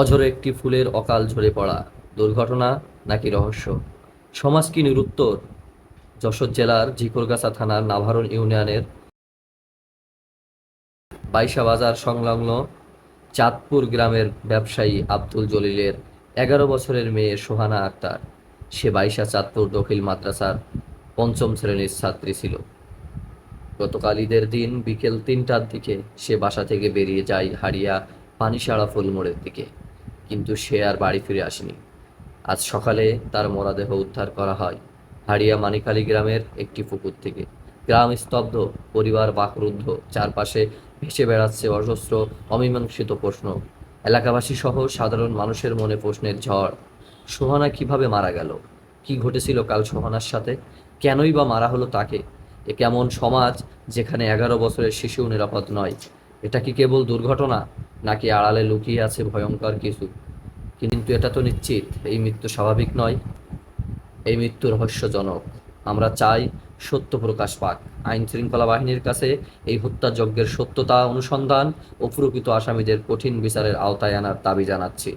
অঝরে একটি ফুলের অকাল ঝরে পড়া দুর্ঘটনা নাকি রহস্য? সমাজ কি নিরুত্তর? যশোর জেলার ঝিকরগাছা থানার নাভারণ ইউনিয়নের বাইশা বাজার সংলগ্ন চাঁদপুর গ্রামের ব্যবসায়ী আব্দুল জলিলের এগারো বছরের মেয়ে সোহানা আক্তার। সে বাইশা চাঁদপুর দখিল মাদ্রাসার পঞ্চম শ্রেণির ছাত্রী ছিল। গতকাল ঈদের দিন বিকেল তিনটার দিকে সে বাসা থেকে বেরিয়ে যায় হারিয়া পানিসারা ফুলমোড়ের দিকে। কিন্তু সে আর বাড়ি ফিরে আসেনি। আজ সকালে তার মরাদেহ উদ্ধার করা হয় হারিয়া মানিকালী গ্রামের একটি পুকুর থেকে। গ্রাম স্তব্ধ, পরিবার বাকরুদ্ধ, চারপাশে ভেসে বেড়াচ্ছে অজস্র, অমীমাংসিত প্রশ্ন। এলাকাবাসী সহ সাধারণ মানুষের মনে প্রশ্নের ঝড়, সোহানা কীভাবে মারা গেল? কি ঘটেছিল কাল সোহানার সাথে? কেনই বা মারা হলো তাকে? এ কেমন সমাজ যেখানে এগারো বছরের শিশু নিরাপদ নয়? এটা কি কেবল দুর্ঘটনা, নাকি আড়ালে লুকিয়ে আছে ভয়ঙ্কর কিছু? কিন্তু এটা তো নিশ্চিত, এই মৃত্যু স্বাভাবিক নয়। এই মৃত্যু রহস্যজনক। আমরা চাই সত্য প্রকাশ পাক। আইন শৃঙ্খলা বাহিনীর কাছে এই হত্যাযজ্ঞের সত্যতা অনুসন্ধান ও প্রকৃত আসামিদের কঠিন বিচারের আওতায় আনার দাবি জানাচ্ছি।